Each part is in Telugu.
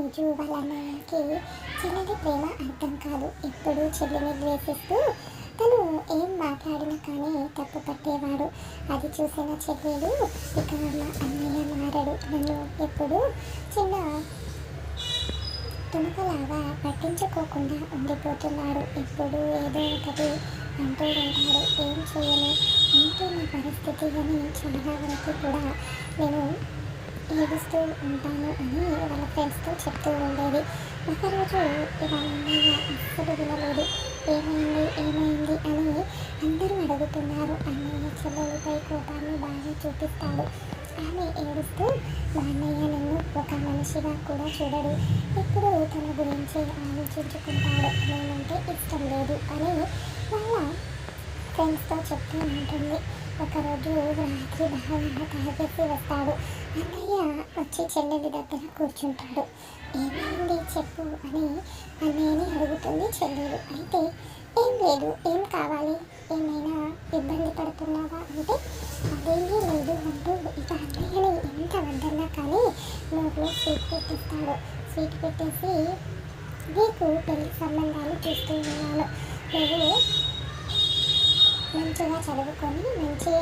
రోజు వాళ్ళ చెల్లెలి ప్రేమ అర్థం కాదు. ఎప్పుడు చెల్లిని ద్వేషిస్తూ తను ఏం మాట్లాడినా కానీ తప్పు పట్టేవాడు. అది చూసిన చెల్లెలు ఇక మా అన్నయ్య మారడు. నన్ను ఎప్పుడు చిన్న తుణుకలాగా పట్టించుకోకుండా ఉండిపోతున్నాడు. ఎప్పుడు ఏదో ఒకటి అంటూ ఉంటాడు. ఏం చేయను? ఏంటి నా పరిస్థితి అని చాలా వరకు కూడా నేను ఏడుస్తూ ఉంటాను అని వాళ్ళ ఫ్రెండ్స్తో చెప్తూ ఉండేది. ఒకరోజు వాళ్ళ అస్సలు వినలేదు. ఏమైంది? ఏమైంది? అని అందరూ అడుగుతున్నారు. అన్నయ్య చెల్లెలపై కోపాన్ని బాగా చూపిస్తాడు. ఆమె ఏడుస్తూ మా అన్నయ్య నన్ను ఒక మనిషిగా కూడా చూడడు. ఎప్పుడు తన గురించి ఆలోచించుకుంటాడు. నేనంటే ఇష్టం లేదు అని వాళ్ళ ఫ్రెండ్స్తో చెప్తూ ఉంటుంది. ఒకరోజు రాత్రి బాగా తాగేసి వస్తాడు. అన్నయ్య వచ్చి చెల్లెలి దగ్గర కూర్చుంటాడు. ఏమైంది చెప్పు అని అన్నయ్యని అడుగుతుంది చెల్లెలు. అయితే ఏం లేదు ఏం కావాలి? ఏమైనా ఇబ్బంది పడుతున్నావా? అంటే అదేమీ లేదు అంటూ ఇక అన్నయ్యని ఎంత వద్దన్నా కానీ నోట్లో స్వీట్ పెట్టిస్తాడు. స్వీట్ పెట్టేసి నీకు పెళ్ళి సంబంధాలు చూస్తూ ఉన్నాను. నువ్వు మంచిగా చదువుకొని మంచిగా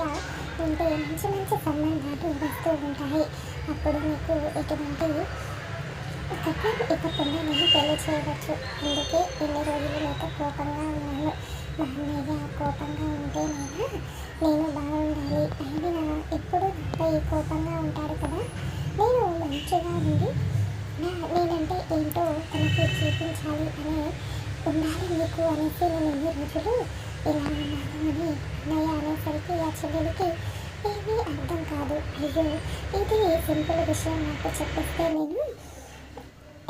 ఉంటే మంచి మంచి సంబంధాలు వస్తూ ఉంటాయి. అప్పుడు మీకు ఎటువంటి కట్నం ఇవ్వకుండా నేను పెళ్ళి చేయవచ్చు అందుకే ఇన్ని రోజులు నీకు కోపంగా ఉన్నాను. మా అన్నయ్య కోపంగా ఉంటే నేను బాగుండాలి. ఆయన ఎప్పుడు నాపై కోపంగా ఉంటాడు కదా? నేను మంచిగా ఉండి నేనంటే ఏంటో తనకి చూపించాలి అని ఉండాలి మీకు అనేసి నేను ఎన్ని రోజులు ఇలా ఉన్నాను అని అనేసరికి ఆ చెల్లెలికి ఏమీ అర్థం కాదు. అయ్యో ఇది సింపుల్ విషయం నాకు చెప్పేస్తే నేను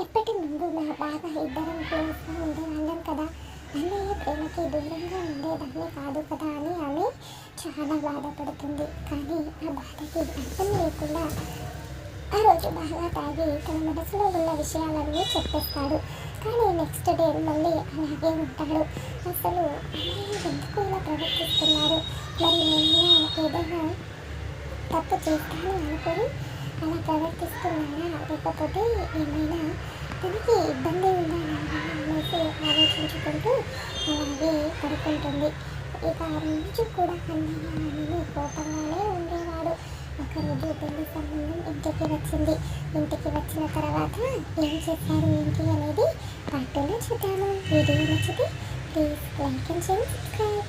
ఎప్పటి ముందు నా బాగా ఇద్దరం క్లోజ్గా ఉండేవాళ్ళం కదా. అన్నయ్య ప్రేమకి దూరంగా ఉండేదాన్ని కాదు కదా అని ఆమె చాలా బాధపడుతుంది. కానీ ఆ బాధకి అర్థం లేకుండా ఆ రోజు బాగా తాగి తన మనసులో ఉన్న విషయాలన్నీ చెప్పేస్తాడు. కానీ నెక్స్ట్ డే మళ్ళీ అలాగే ఉంటాడు. అసలు అన్నయ్య ఎందుకు ఇలా ప్రవర్తిస్తున్నారు? మరి నేను ఏదైనా తప్పు చేస్తాను అనుకుని అలా ప్రవర్తిస్తున్నానా? లేకపోతే ఏమైనా తనకి ఇబ్బంది ఉందా అనేసి ఆలోచించుకుంటూ అలాగే పడుకుంటుంది. ఇక ఆ రోజు కూడా అన్నయ్య ఆమెని కోపంగానే ఉండేవాడు. ఒకరోజు పెళ్ళి సంబంధం ఇంటికి వచ్చింది. ఇంటికి వచ్చిన తర్వాత ఏం చేశారు ఏంటి అనేది పార్టీలో చూద్దాము. వీడియో నచ్చితే please like and share subscribe.